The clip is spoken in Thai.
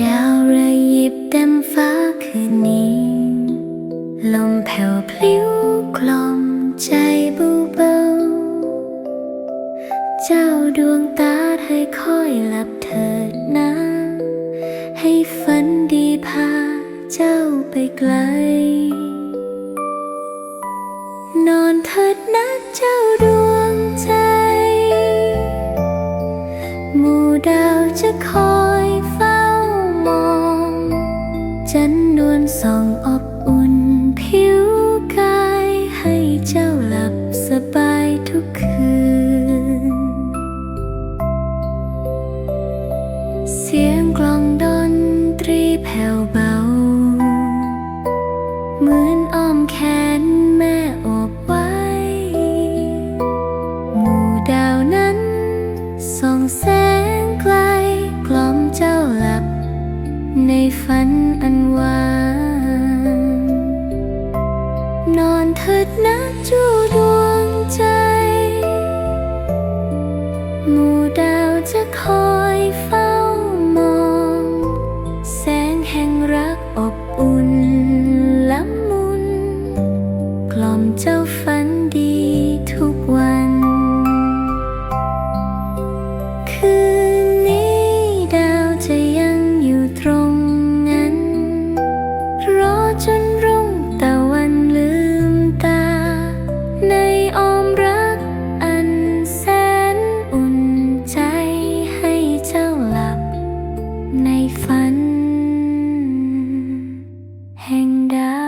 ดาวระยิบเต็มฟ้าคืนนี้ ลมแผ่วพลิ้วกล่อมใจบูเบาๆเจ้าดวงตาให้คอยหลับเถิดนะ ให้ฝันดีพาเจ้าไปไกล นอนเถิดนะเจ้าดวงใจ หมู่ดาวจะคอย วนส่องอบอุ่น ผิวกายให้เจ้าหลับสบายทุกคืน เสียงกลองดนตรีแผ่วเบา เหมือนอ้อมแขนแม่อบไว้ หมู่ดาวนั้นส่องแสงไกลกล่อมเจ้าหลับ ในฝันอันว่า เถิดนะจูดวงใจ หมู่ดาวจะคอยเฝ้ามอง แสงแห่งรักอบอุ่นละมุน กล่อมเจ้าฟ้า ได้